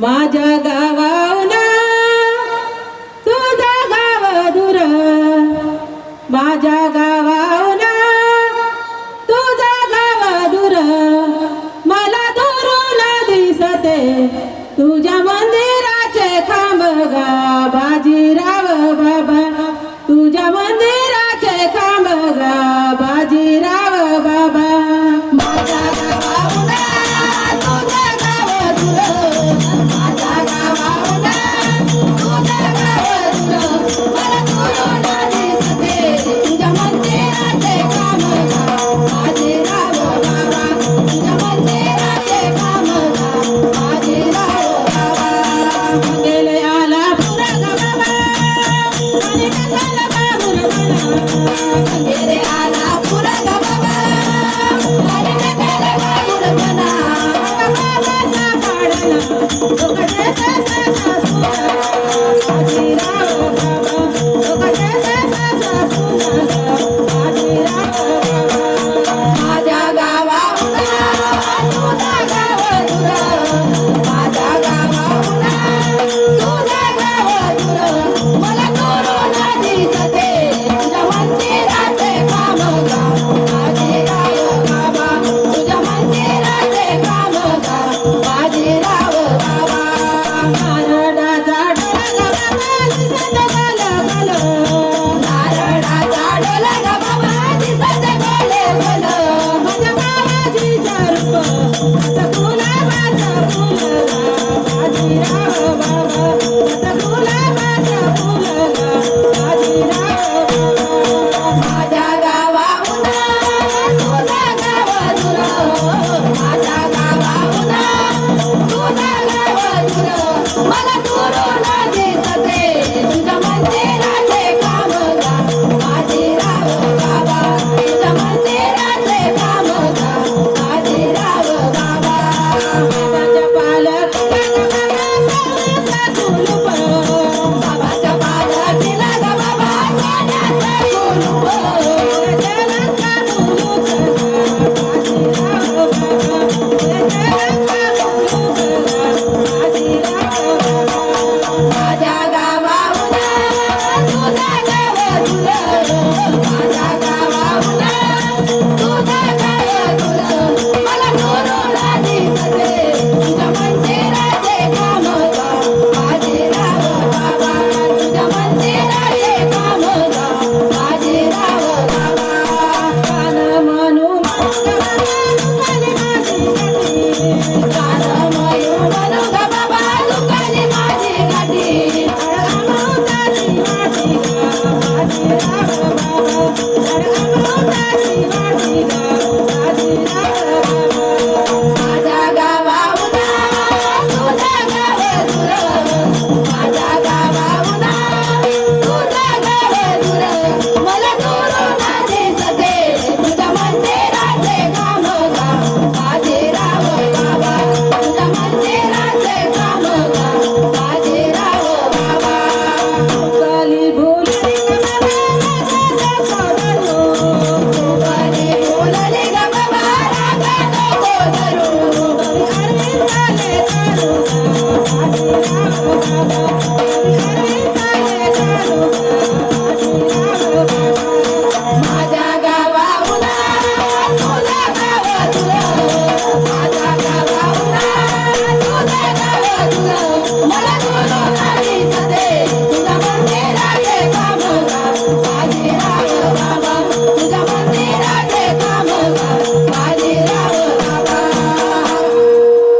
माझ्या गावाहून तुझा गाव दूर माझ्या गावाहून तुझा गाव दूर मला दुरूला दिसते तुझ्या मंदिराचे खांब गा बाजीराव Thank you.